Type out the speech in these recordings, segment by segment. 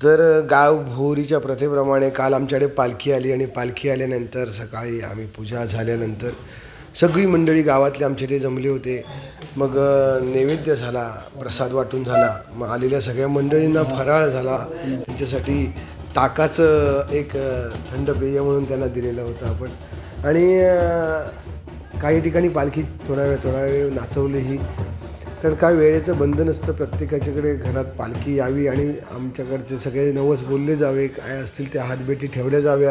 तर गावभोवरीच्या प्रथेप्रमाणे काल आमच्याकडे पालखी आली आणि पालखी आल्यानंतर सकाळी आम्ही पूजा झाल्यानंतर सगळी मंडळी गावातले आमचे ते जमले होते. मग नैवेद्य झाला प्रसाद वाटून झाला मग आलेल्या सगळ्या मंडळींना फराळ झाला. त्यांच्यासाठी ताकाचं एक थंड पेय म्हणून त्यांना दिलेलं होतं आपण. आणि काही ठिकाणी पालखी थोडा वेळ थोडा वेळ नाचवलीही. कारण काय वेळेचं बंधन असतं प्रत्येकाच्याकडे घरात पालखी यावी आणि आमच्याकडचे सगळे नवस बोलले जावे काय असतील त्या हातभेटी ठेवल्या जाव्या.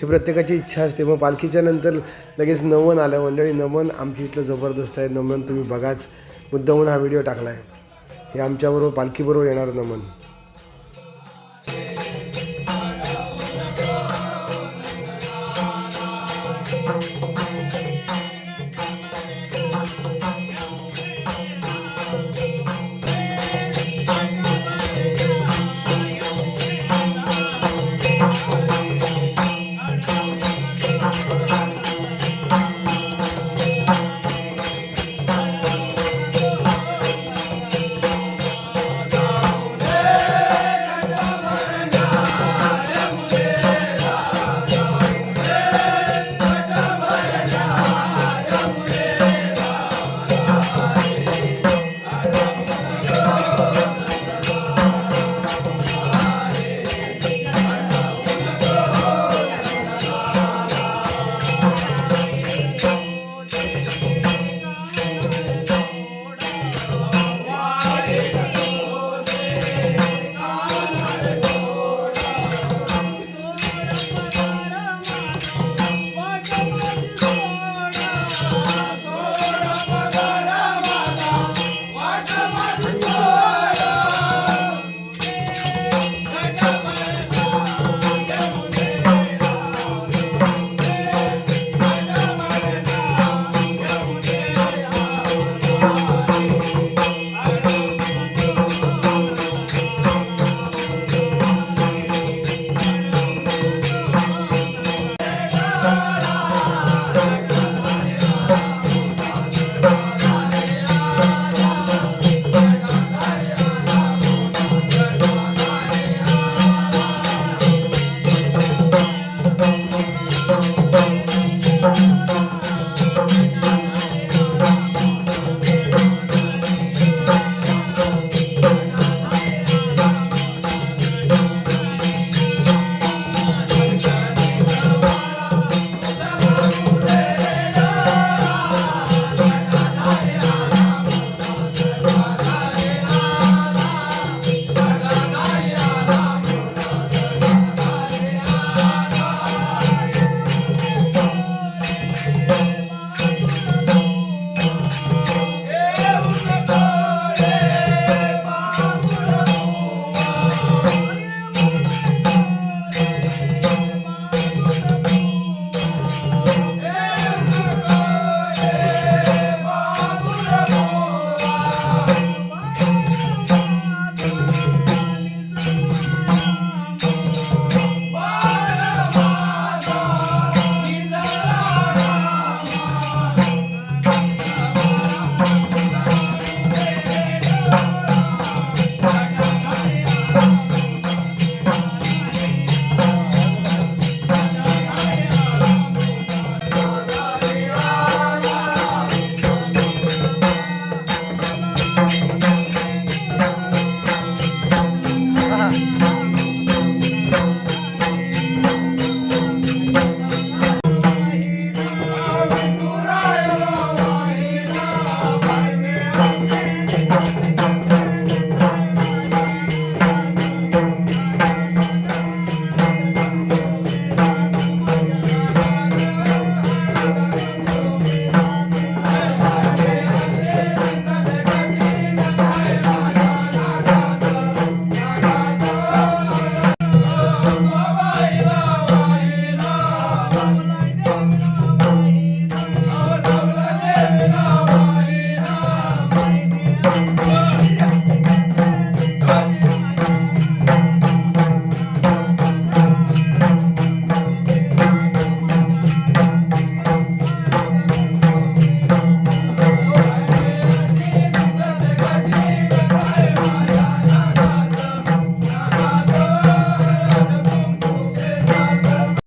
हे प्रत्येकाची इच्छा असते. मग पालखीच्या नंतर लगेच नमन आलं. मंडळी नमन आमच्या इथलं जबरदस्त आहे. नमन तुम्ही बघाच. मुद्दाहून हा व्हिडिओ टाकला आहे हे आमच्याबरोबर पालखीबरोबर येणार नमन. Thank you.